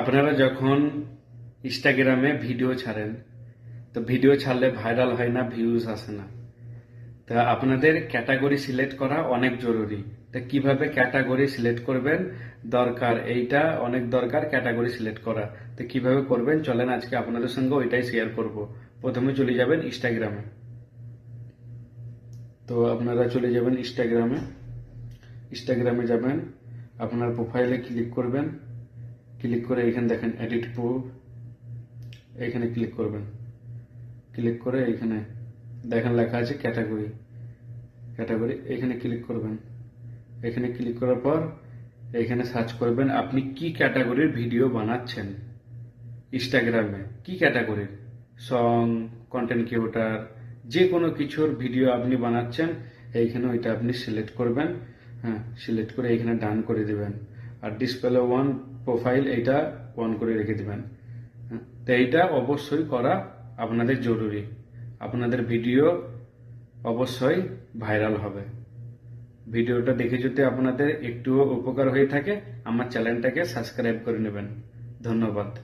আপনারা যখন ইনস্টাগ্রামে ভিডিও ছাড়েন, তো ভিডিও ছাড়লে ভাইরাল হয় না ভিউজ আসে না। তা আপনাদের ক্যাটাগরি সিলেক্ট করা অনেক জরুরি। তা কীভাবে ক্যাটাগরি সিলেক্ট করবেন? দরকার এইটা, অনেক দরকার ক্যাটাগরি সিলেক্ট করা। তো কীভাবে করবেন? চলেন আজকে আপনাদের সঙ্গে ওইটাই শেয়ার করব। প্রথমে চলে যাবেন ইনস্টাগ্রামে তো আপনারা চলে যাবেন ইনস্টাগ্রামে ইনস্টাগ্রামে যাবেন। আপনার প্রোফাইলে ক্লিক করবেন। ক্লিক করে এখানে দেখেন এডিট প্রুফ এখানে ক্লিক করবেন। ক্লিক করে এখানে দেখেন লেখা আছে ক্যাটাগরি ক্যাটাগরি এখানে ক্লিক করবেন। এখানে ক্লিক করার পর এখানে সার্চ করবেন আপনি কি ক্যাটাগরির ভিডিও বানাচ্ছেন ইনস্টাগ্রামে কি ক্যাটাগরির সং কন্টেন্ট ক্রিয়েটার যে কোনো কিছুর ভিডিও আপনি বানাচ্ছেন, এইখানে ওইটা আপনি সিলেক্ট করবেন। হ্যাঁ সিলেক্ট করে এখানে ডান করে দিবেন। আর ডিসপ্লে ওয়ান প্রোফাইল এইটা অন করে রেখে দেবেন। হ্যাঁ, তো এইটা অবশ্যই করা আপনাদের জরুরি। আপনাদের ভিডিও অবশ্যই ভাইরাল হবে। ভিডিওটা দেখে যদি আপনাদের একটুও উপকার হয়ে থাকে আমার চ্যানেলটাকে সাবস্ক্রাইব করে নেবেন। ধন্যবাদ।